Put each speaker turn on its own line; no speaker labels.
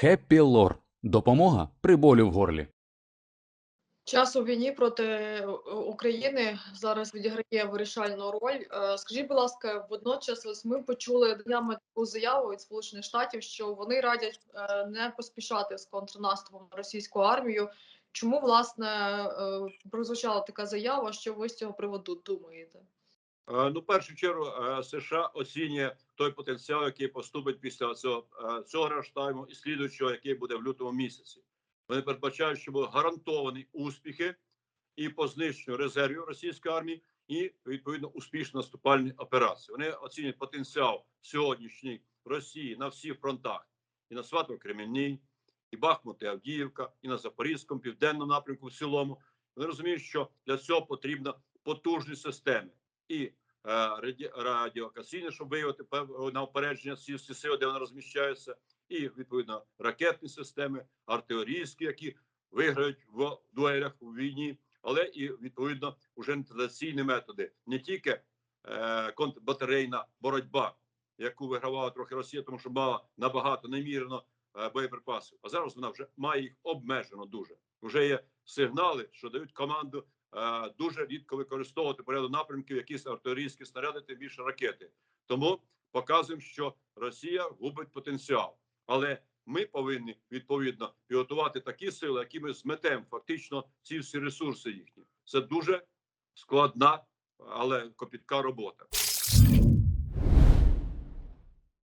Хеппі Лор. Допомога при болю в горлі.
Час у війні проти е, України зараз відіграє вирішальну роль. Е, Скажіть, будь ласка, водночас ось ми почули днями таку заяву від Сполучених Штатів, що вони радять е, не поспішати з контрнаступом на російську армію. Чому власне прозвучала така заява? Що ви з цього приводу думаєте?
Е, Ну, в першу чергу, е, США оцінює той потенціал, який поступить після цього е, цього рештайму і слідуючого, який буде в лютому місяці. Вони передбачають, що будуть гарантовані успіхи і по знищенню резервів російської армії, і відповідно успішні наступальні операції. Вони оцінюють потенціал сьогоднішній Росії на всіх фронтах: і на свато кремінній і Бахмут, і Авдіївка, і на Запорізькому, південному напрямку в цілому. Вони розуміють, що для цього потрібно потужні системи і е, раді- радіокаційне, щоб виявити на опередження всі сили, де вони розміщаються, і відповідно ракетні системи, артилерійські, які виграють в дуелях у війні, але і відповідно уже нетрадиційні методи, не тільки е, контрбатарейна боротьба, яку вигравала трохи Росія, тому що мала набагато немірено е, боєприпасів. А зараз вона вже має їх обмежено дуже. Вже є сигнали, що дають команду е, дуже рідко використовувати поряду напрямків якісь артилерійські снаряди, тим більше ракети. Тому показуємо, що Росія губить потенціал, але ми повинні відповідно підготувати такі сили, які ми зметемо фактично ці всі ресурси їхні. Це дуже складна, але копітка робота.